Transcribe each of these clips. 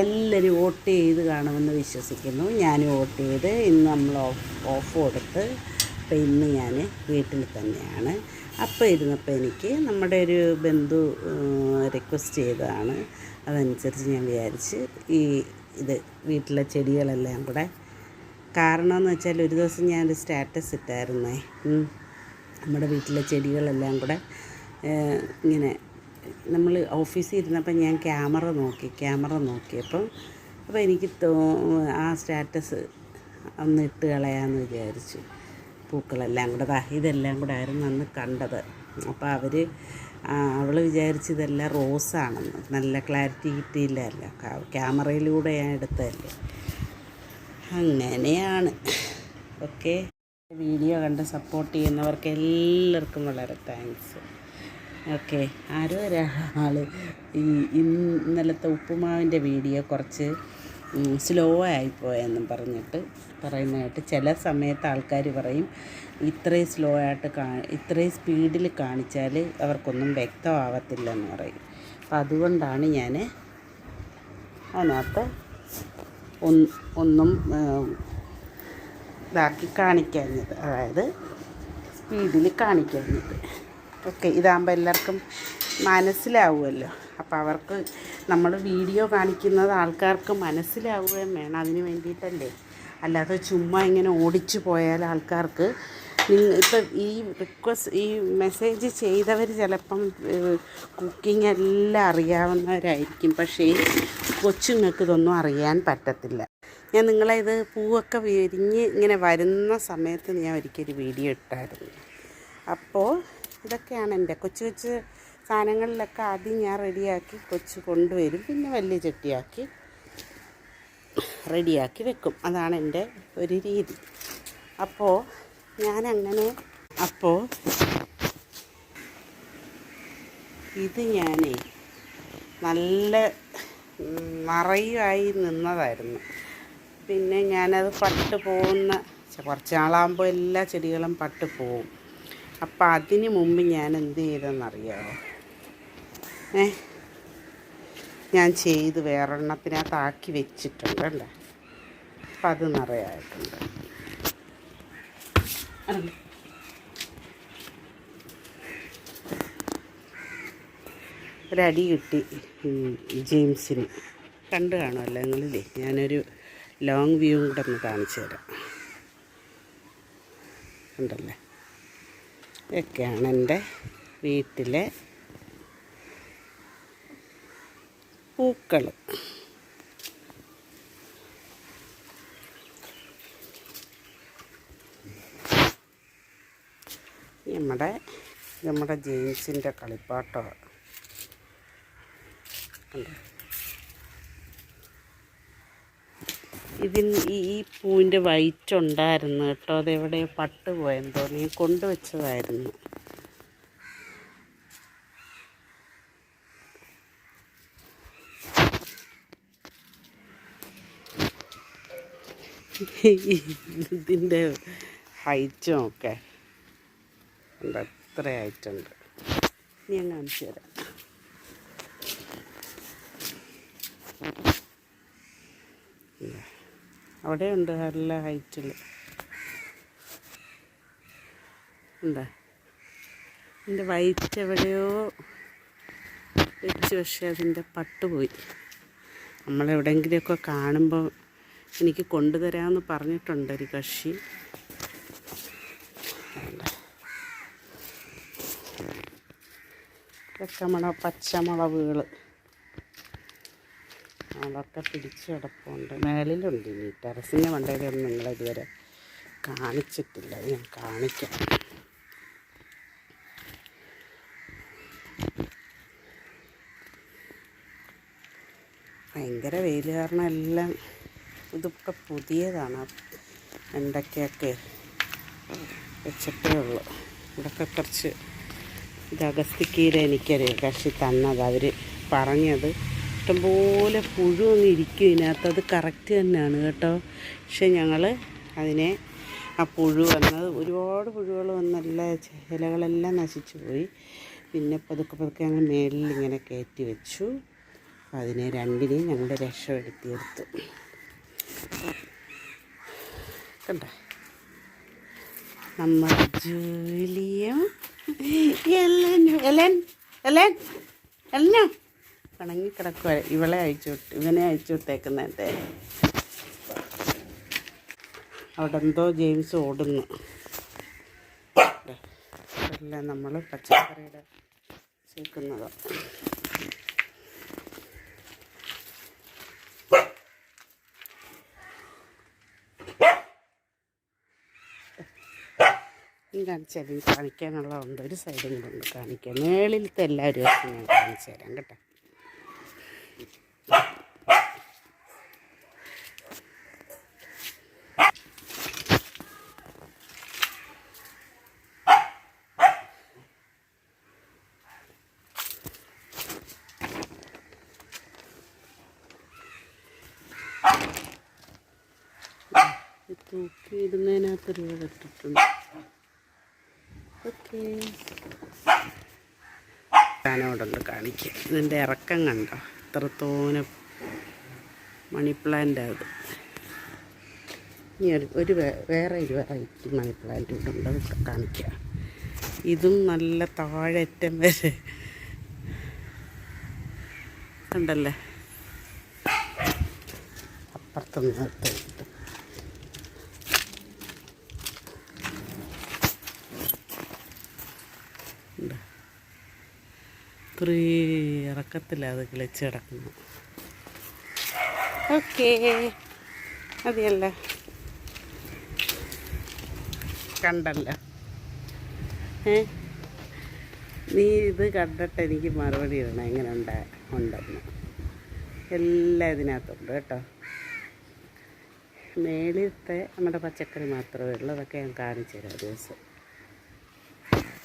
എല്ലാവരും വോട്ട് ചെയ്ത് കാണുമെന്ന് വിശ്വസിക്കുന്നു. ഞാൻ വോട്ട് ചെയ്ത് ഇന്ന് നമ്മൾ ഓഫ് ഓഫ് കൊടുത്ത് അപ്പോൾ ഇന്ന് ഞാൻ വീട്ടിൽ തന്നെയാണ്. അപ്പോൾ ഇരുന്നപ്പോൾ എനിക്ക് നമ്മുടെ ഒരു ബന്ധു റിക്വസ്റ്റ് ചെയ്തതാണ്. അതനുസരിച്ച് ഞാൻ വിചാരിച്ച് ഈ ഇത് വീട്ടിലെ ചെടികളെല്ലാം കൂടെ കാരണം എന്ന് വെച്ചാൽ ഒരു ദിവസം ഞാനൊരു സ്റ്റാറ്റസ് ഇട്ടായിരുന്നേ. നമ്മുടെ വീട്ടിലെ ചെടികളെല്ലാം കൂടെ ഇങ്ങനെ നമ്മൾ ഓഫീസിൽ ഇരുന്നപ്പോൾ ഞാൻ ക്യാമറ നോക്കി ക്യാമറ നോക്കിയപ്പം അപ്പോൾ എനിക്ക് തോ ആ സ്റ്റാറ്റസ് ഒന്ന് ഇട്ട് കളയാമെന്ന് വിചാരിച്ചു. പൂക്കളെല്ലാം കൂടെ ദാ ഇതെല്ലാം കൂടെ ആയിരുന്നു അന്ന് കണ്ടത്. അപ്പോൾ അവർ അവൾ വിചാരിച്ച് ഇതെല്ലാം റോസാണെന്ന് നല്ല ക്ലാരിറ്റി കിട്ടിയില്ലല്ലോ ക്യാമറയിലൂടെ ഞാൻ എടുത്തതല്ലേ. അങ്ങനെയാണ്. ഓക്കെ. വീഡിയോ കണ്ട് സപ്പോർട്ട് ചെയ്യുന്നവർക്ക് എല്ലാവർക്കും വളരെ താങ്ക്സ്. ഓക്കെ. ആരോ ഒരാൾ ഈ ഇന്നലത്തെ ഉപ്പുമാവിന്റെ വീഡിയോ കുറച്ച് സ്ലോ ആയിപ്പോയെന്നും പറഞ്ഞിട്ട് പറയുന്നതായിട്ട് ചില സമയത്ത് ആൾക്കാർ പറയും ഇത്രയും സ്ലോ ആയിട്ട് കാ ഇത്രയും സ്പീഡിൽ കാണിച്ചാൽ അവർക്കൊന്നും വ്യക്തമാവത്തില്ലെന്ന് പറയും. അപ്പം അതുകൊണ്ടാണ് ഞാൻ അതിനകത്ത് ഒന്ന് ഇതാക്കി കാണിക്കാഞ്ഞത്. അതായത് സ്പീഡിൽ കാണിക്കാഞ്ഞത്. ഓക്കെ ഇതാകുമ്പോൾ എല്ലാവർക്കും മനസ്സിലാവുമല്ലോ. അപ്പോൾ അവർക്ക് നമ്മൾ വീഡിയോ കാണിക്കുന്നത് ആൾക്കാർക്ക് മനസ്സിലാവുകയും വേണം അതിന് വേണ്ടിയിട്ടല്ലേ. അല്ലാതെ ചുമ്മാ ഇങ്ങനെ ഓടിച്ചു പോയാൽ ആൾക്കാർക്ക് ഇപ്പം ഈ റിക്വസ്റ്റ് ഈ മെസ്സേജ് ചെയ്തവർ ചിലപ്പം കുക്കിംഗ് എല്ലാം അറിയാവുന്നവരായിരിക്കും. പക്ഷേ കൊച്ചുങ്ങൾക്ക് ഇതൊന്നും അറിയാൻ പറ്റത്തില്ല. ഞാൻ നിങ്ങളെ ഇത് പൂവൊക്കെ വിരിഞ്ഞ് ഇങ്ങനെ വരുന്ന സമയത്ത് ഞാൻ ഒരിക്കൽ വീഡിയോ ഇട്ടായിരുന്നു. അപ്പോൾ ഇതൊക്കെയാണ് എന്റെ കൊച്ചു കൊച്ചു സാധനങ്ങളിലൊക്കെ ആദ്യം ഞാൻ റെഡിയാക്കി കൊച്ചു കൊണ്ടുവരും. പിന്നെ വലിയ ചട്ടിയാക്കി റെഡിയാക്കി വെക്കും. അതാണ് എന്റെ ഒരു രീതി. അപ്പോൾ ഞാനങ്ങനെ അപ്പോൾ ഇത് ഞാനേ നല്ല മറയുമായി നിന്നതായിരുന്നു. പിന്നെ ഞാനത് പട്ട് പോകുന്ന കുറച്ച് നാളാകുമ്പോൾ എല്ലാ ചെടികളും പട്ട് പോവും. അപ്പം അതിന് മുമ്പ് ഞാൻ എന്ത് ചെയ്തെന്നറിയാമോ ഏ? ഞാൻ ചെയ്ത് വേറെണ്ണത്തിനകത്താക്കി വെച്ചിട്ടുണ്ട് അല്ലേ അപ്പം അത് നിറയായിട്ടുണ്ട്. ഒരടി കിട്ടി ജെയിംസിന്. കണ്ടു കാണുമല്ലോ നിങ്ങളില്ലേ? ഞാനൊരു ലോങ് വ്യൂ കൂടെ ഒന്ന് കാണിച്ചു തരാം ഉണ്ടല്ലേ ഇതൊക്കെയാണ് എന്റെ വീട്ടിലെ പൂക്കൾ നമ്മുടെ നമ്മുടെ ജെയിംസിന്റെ കളിപ്പാട്ടമാണ് ഇതിന് ഈ പൂവിന്റെ വൈറ്റ് ഉണ്ടായിരുന്നു കേട്ടോ അതെവിടെ പട്ട് പോയെന്ന് തോന്നി കൊണ്ടുവച്ചതായിരുന്നു. ഇതിന്റെ ഹൈറ്റും ഒക്കെ ഉണ്ട്. ഹൈറ്റുണ്ട് ഞാൻ കാണിച്ചു തരാം. അവിടെ ഉണ്ട് നല്ല ഹൈറ്റിൽ എന്താ? എന്റെ വൈറ്റ് എവിടെയോ വെച്ച് പക്ഷേ അതിന്റെ പട്ട് പോയി. നമ്മളെവിടെയെങ്കിലുമൊക്കെ കാണുമ്പോൾ എനിക്ക് കൊണ്ടുതരാമെന്ന് പറഞ്ഞിട്ടുണ്ട് ഒരു കക്ഷി. ചക്കമുളക് പച്ചമുളകുകൾ അതൊക്കെ പിടിച്ച് കിടപ്പുണ്ട്. മേളിലുണ്ട് ഇനി. ടെറസിന്റെ മണ്ടയിലൊന്നും നിങ്ങളിതുവരെ കാണിച്ചിട്ടില്ല. ഞാൻ കാണിക്കാം. ഭയങ്കര വെയിൽ കാരണം എല്ലാം ഇതൊക്കെ പുതിയതാണ്. വെണ്ടയ്ക്കൊക്കെ വെച്ചിട്ടേ ഉള്ളൂ. ഇതൊക്കെ കുറച്ച് ഇത് അഗസ്തിക്കീര എനിക്കൊരു കക്ഷി തന്നത്. അവർ പറഞ്ഞത് ഇഷ്ടംപോലെ പുഴു അങ്ങ് ഇരിക്കും ഇതിനകത്ത്. അത് കറക്റ്റ് തന്നെയാണ് കേട്ടോ. പക്ഷെ ഞങ്ങൾ അതിനെ ആ പുഴു വന്നത് ഒരുപാട് പുഴുകൾ വന്നല്ല ഇലകളെല്ലാം നശിച്ചു പോയി. പിന്നെ പതുക്കെ പതുക്കെ ഞങ്ങൾ മേളിൽ ഇങ്ങനെ കയറ്റി വെച്ചു. അതിനെ രണ്ടിനെയും ഞങ്ങൾ രക്ഷപ്പെടുത്തിയെടുത്തു. കണ്ട? നമ്മൾ ജൂലിയും എല്ലാം എലൻ? എലൻ? എല്ലാം പിണങ്ങി കിടക്കുക ഇവളെ അയച്ചു വിട്ട് ഇവനെ അയച്ചു വിട്ടേക്കുന്നതിന്റെ അവിടെ എന്തോ ജെയിംസ് ഓടുന്നു. എല്ലാം നമ്മൾ പച്ചക്കറിയുടെ ചേക്കുന്നത് കാണിച്ചാൽ കാണിക്കാനുള്ളതുണ്ട്. ഒരു സൈഡും കൂടെ ഉണ്ട്. കാണിക്കാം. മേളിലത്തെ എല്ലാവരും കാണിച്ചു തരാം കേട്ടോ. ഇത് തൂക്കിയിടുന്നതിനകത്ത് രൂപ ഇട്ടിട്ടുണ്ട് ഓക്കെ. ഞാനോടുണ്ട് കാണിക്കുക ഇതിന്റെ ഇറക്കം കണ്ടോ? ഇത്രത്തോനെ മണി പ്ലാന്റ് അത്. ഇനി ഒരു വേറെ ഒരു വെറൈറ്റി മണി പ്ലാന്റ് കാണിക്കുക ഇതും നല്ല താഴറ്റം വരെ. കണ്ടല്ലേ? അപ്പുറത്തുനിന്ന് എടുത്ത് അത് കിളിച്ച് കിടക്കുന്നു. ഓക്കേ. മതിയല്ല. കണ്ടല്ലോ. ഏ? നീ ഇത് കണ്ടിട്ട് എനിക്ക് മറുപടി ഇടണം എങ്ങനെ ഉണ്ട് ഉണ്ടെന്ന്. എല്ലാം ഇതിനകത്തുണ്ട് കേട്ടോ. മേളിലത്തെ നമ്മുടെ പച്ചക്കറി മാത്രമേ ഉള്ളൂ അതൊക്കെ ഞാൻ കാണിച്ചു തരാം ദിവസം.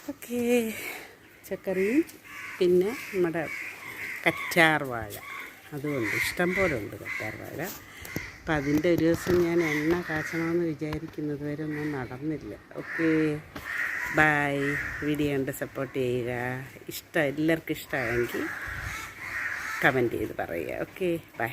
ഓക്കേ. പച്ചക്കറിയും പിന്നെ നമ്മുടെ കറ്റാർ വാഴ. അതുകൊണ്ട് ഇഷ്ടം പോലെ ഉണ്ട് കറ്റാർ വാഴ. അപ്പം അതിന്റെ ഒരു ദിവസം ഞാൻ എണ്ണ കാച്ചണമെന്ന് വിചാരിക്കുന്നത് വരെ ഒന്നും നടന്നില്ല. ഓക്കെ. ബായ് വീഡിയോ കണ്ട് സപ്പോർട്ട് ചെയ്യുക. ഇഷ്ടം എല്ലാവർക്കും ഇഷ്ടമായെങ്കിൽ കമന്റ് ചെയ്ത് പറയുക. ഓക്കെ. ബൈ.